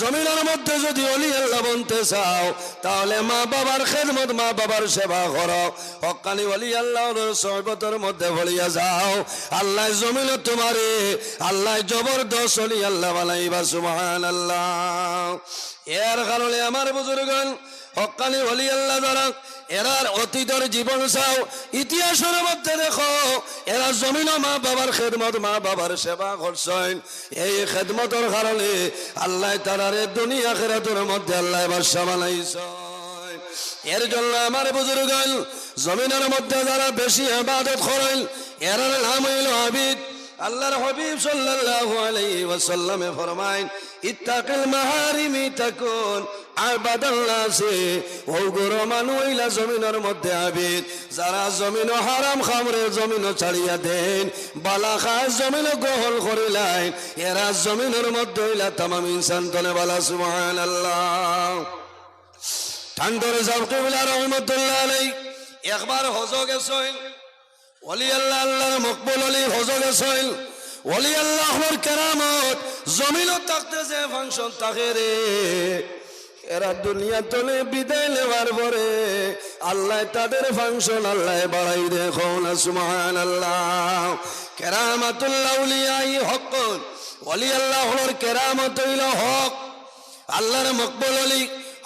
জমিনের মধ্যে যদি অলি আল্লাহ বনতে চাও, তাহলে মা বাবার খেদমত, মা বাবার সেবা করো। হকানি অলি আল্লাহর সহবতের মধ্যে বলিয়া যাও, আল্লাহ জমিন তোমারে, আল্লাহ জবরদস্ত অলি আল্লাহ বানাইবা সুমান আল্লাহ এর কারণে আমার বুজুর্গন হকানি অলি আল্লাহ দ্বারা এরার অতীতের জীবন চাও, ইতিহাসের মধ্যে দেখো, এরা জমিন মা বাবার খেদমত, মা বাবার সেবা করছেন। এই খেদমতের কারণে আল্লাহ তারারে দুনিয়া খেরাতের মধ্যে আল্লাহ বাসা বানাইছেন। এর জন্য আমার বুজুর্গ জমিনের মধ্যে যারা বেশি ইবাদত করেন এর নাম হইল আবিদ আল্লাহর হাবিব সাল্লাল্লাহু আলাইহি ওয়াসাল্লামে ফরমায় ইত্তাকিল মাহারিমি তাকুন আবাদাল্লাসে ও গরো মানুইলা জমিনের মধ্যে আবিদ। যারা জমিন হারাম খামরে জমিন ছাড়িয়া দেন। বালা খায় জমিন গ্রহণ করিলাই এরা জমিনের মধ্যে হইলা তামাম ইনসান বালা, সুবহানাল্লাহ। ঠান্ডরে যাব কেবলা রহমতুল্লাহ আলাই। একবার হজ গেছেন ওলি আল্লাহ, আল্লাহর মকবুল আলী হজ গেছেন ওলি আল্লাহর কেরামত জমিন থাকতে যে ফাংশন থাকে রে। এরা দুনিয়া তলে বিদায় নেওয়ার পরে আল্লাহ তাদের ফাংশন আল্লাহ বাড়াই দেখো না সুমান আল্লাহ কেরামাতুল্লাহ উলিয়াই হক। অলি আল্লাহর কেরামত হইল হক। আল্লাহর মকবুল আলী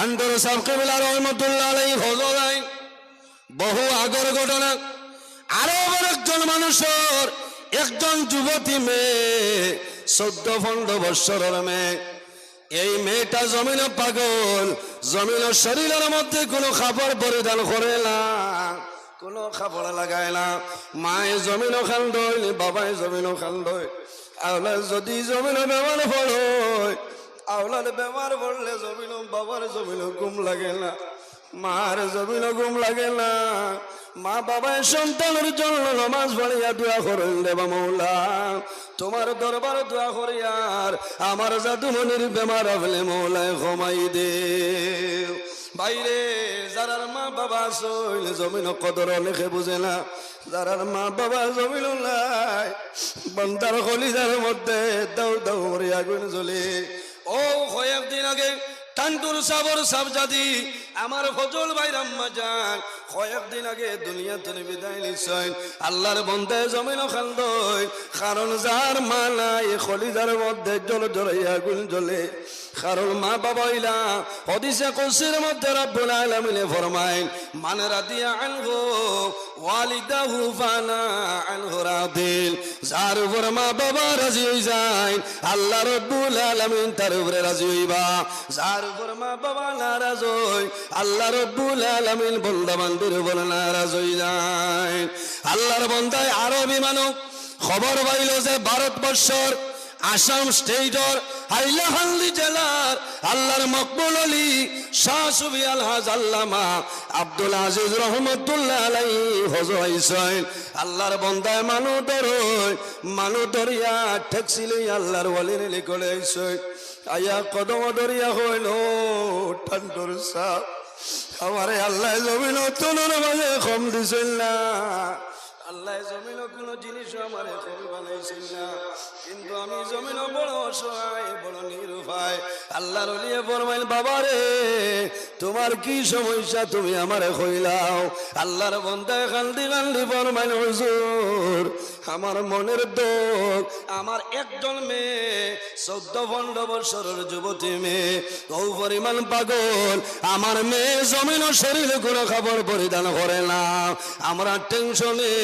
ঠান্ডর সাহেব কেবিলা রহমতুল্লাহ আলাই। হজরাই বহু আগর ঘটনা। আরও একজন মানুষের, একজন যুবতী মেয়ে, চোদ্দ পনেরো বৎসরের মেয়ে। এই মেয়েটা জমিন পাগল, জমিন শরীরের মধ্যে কোনো খাবার পরিধান করে না, কোনো খাবার লাগায় না। মায়ে জমিন খান্দই বাবাই জমিন খান্দই আওলা যদি জমিন ব্যবহার হয় আওলার ব্যবহার পড়লে জমিন বাবার জমিন ঘুম লাগে না, মার জমিন ঘুম লাগে না। মা বাবায় সন্তানের জন্য নমাজ পড়িয়া দোয়া করেন দেবা মৌলা। তোমার দরবার দোয়া করিয়ার আমার জাদুমনির বেমার হলে মৌলায় ঘমাই দে। বাইরে যারার মা বাবা সইল জমিন কদর লেখে বুঝে না। যারার মা বাবা জমিন নাই, বন্দার কলিজার মধ্যে দাউ করে আগুন জ্বলে। ও কয়েকদিন আগে টান্টুর সাবর সাবজাদি আমার ফজল ভাইরাম্মা যান কয়েকদিন আগে দুনিয়া থেকে বিদায় নিশ্চয়। আল্লাহর বন্ধে জমিন খান্দই কারণ যার মা নাই খলিজার মধ্যে জল জলে আগুন জ্বলে। কারণ মা বাবা ইলা, হদিসে কুসির মধ্যে রব্বুল আলামিনে ফরমায় মান রাদিয়া আনহু, ওয়ালিদাহু ফানা আনহু রাদিল। যার উপর মা বাবা রাজি হই যায়, আল্লাহ রব্বুল আলামিন তার উপরে রাজি হইবা। যার উপর মা বাবা নারাজ হই, আল্লাহ রব্বুল আলামিন বন্দা বান্দির উপর নারাজ হই যায়। আল্লাহর বন্দায় আরবি মানব খবর পাইল যে ভারতবর্ষর আসাম স্টেটর হাইলাহান্দি জেলার আল্লাহর মকবুল আলী শাহ সুবি আলহাজ আল্লামা আব্দুল আজিজ রহমতুল্লাহ আলাই হজাইছেন আল্লাহর বন্দায় মানু ধরই মানু ধরিয়া ঠেকছি লই আল্লাহর ওয়ালির লিখলে আইছেন আয়া কদম ধরিয়া হইল ঠান্ডর সাপ। আমারে আল্লাহ জমিন তনুর মাঝে কম দিছেন না। আল্লাহ জমিন কোনো জিনিস আমার কবি বানাইছেন না। কিন্তু আমি জমিন বড় অসহায়, বড় নিরুপায়। আল্লাহ রলিয়ে ফরমাইল বাবা রে তোমার কি সমস্যা? তুমি আমারে কইলাও। আল্লাহর বন্ধায় কান্দি কান্দি ফরমাইল হুজুর, আমার মনের দুঃখ, আমার একজন মেয়ে চোদ্দ পনেরো বছরের যুবতী মেয়ে ও পরিমাণ পাগল। আমার মেয়ে জমিন শরীরে কোনো খবর পরিধান করে না। আমরা টেনশনে,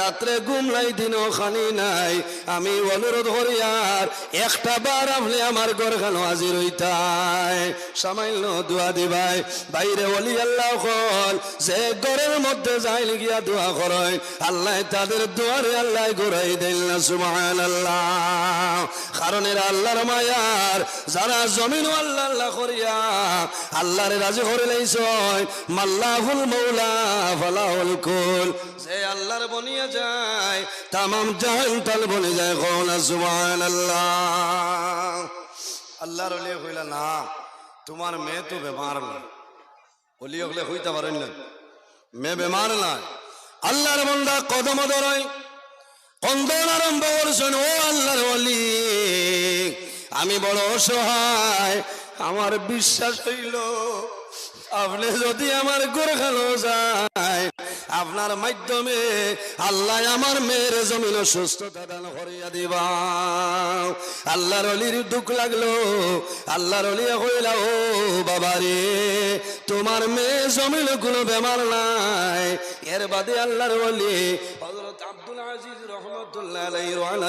রাত্রে ঘুম নাই, দিনও খানি নাই। আমি অনুরোধ করি আর একটা বার আপনি আমার ঘর খানো হাজির হইতাই। সামান্য দোয়া দিবাই বাইরে অলি আল্লাহ কল যে ঘরের মধ্যে যাই গিয়া দোয়া করয় আল্লাহ তাদের দোয়ারে আল্লাহ ঘুরাই দিল না সুবহান আল্লাহ কারণ এরা আল্লাহর মায়ার, যারা জমিন আল্লাহ আল্লাহ করিয়া, আল্লাহরে রাজি করে লাইছ মাল্লাহুল মৌলা ফালাহুল কুল। যে আল্লাহর বনিয়া যায়, তামাম জাহান তাল বনে যায় কোন সুবহান আল্লাহ আল্লাহর ওলিয়া কইলা, না, তোমার মেয়ে তো বেমার না ওলিয়া হলে হইতে পারেন না মেয়ে বেমার না আল্লাহর বন্দা কদম ধরাই কন্দন আরম্ভ করছেন, ও আল্লাহর ওলি। আমি বড় অসহায়, আমার বিশ্বাস হইল, আপনি যদি আমার গোরখানো যায়, আপনার মাধ্যমে আল্লাহ আমার মেয়ের জমিন সুস্থতা দান করিয়া দিবা। আল্লাহর অলির দুঃখ লাগল, আল্লাহর অলিয়া কইলা ও বাবারে, তোমার মেয়ে জমিন কোনো বেমার নাই এর বাদে আল্লাহর অলি হযরত আব্দুল আজিজ রহমতুল্লাহ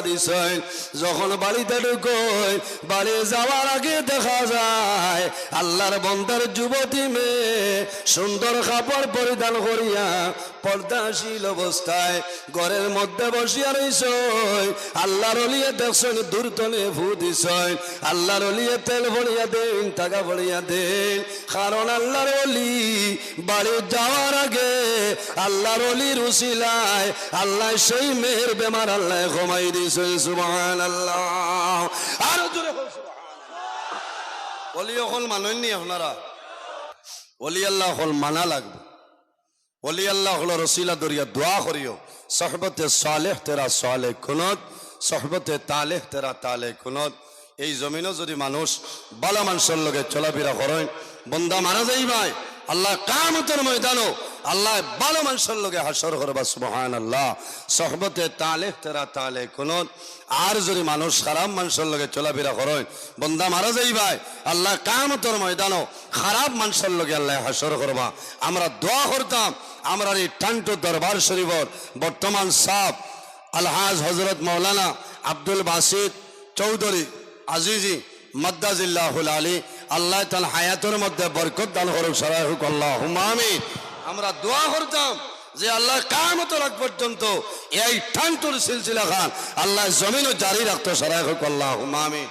দিছেন যখন বাড়িতে ঢুকই বাড়ি যাওয়ার আগে দেখা যায়, আল্লাহর বন্দার যুবতী মেয়ে সুন্দর কাপড় পরিধান করিয়া পর্দাশীল অবস্থায় ঘরের মধ্যে বসিয়া রইছ আল্লাহর অলিয়ে দেখছেন দূরতনে ভূ দিছয় আল্লাহর অলিয়ে তেল ভরিয়া দেন, টাকা ভরিয়া দেন। কারণ আল্লাহর অলি বাড়ি যাওয়ার আগে আল্লাহর অলির উসিলায়, আল্লাহ সেই মেয়ের বেমার আল্লাহ ঘুমাই দিয়েছেন সুবহান আল্লাহ আরও জোরে। অলি অকল মানেননি আপনারা? অলি আল্লাহ হল মানা লাগবে। অলি আল্লাহ হল রসিলা দরিয়া, দোয়া করিও। সহবতে সালেহ তেরা সালে কুনত সহবতে তালেহ তেরা তালে কুনত এই জমিনও যদি মানুষ বালা মানুষের লগে চলাফেরা করেন, বন্দা মারা যাই ভাই আল্লাহ কামতের ময়দানও আল্লাহ ভালো মানুষের লগে হাসর করবা সুবহান আল্লাহ সহবতে তালে তেরা তালে কুনত আর যদি মানুষ খারাপ মানুষের লগে চলাফেরা করেন, বন্দা মারা যাই ভাই আল্লাহ কামতের ময়দানও খারাপ মানুষের লগে আল্লাহ হাসর করবা। আমরা দোয়া করতাম, আমরা এই টান্টু দরবার শরীফর বর্তমান সাহ আলহাজ হজরত মৌলানা আব্দুল বাসিদ চৌধুরী আজিজি মদ্দাজিল্লাহুল আলী, আল্লাহ তাল হায়াতের মধ্যে বরকত দান করুক সরাই হুক আল্লাহ আমিন। আমরা দোয়া করতাম যে আল্লাহ কামত রাখ পর্যন্ত এই ঠান্টুর সিলসিলা খান। আল্লাহ জমিনও জারি রাখতো, সারাই হোক আল্লাহ আমিন।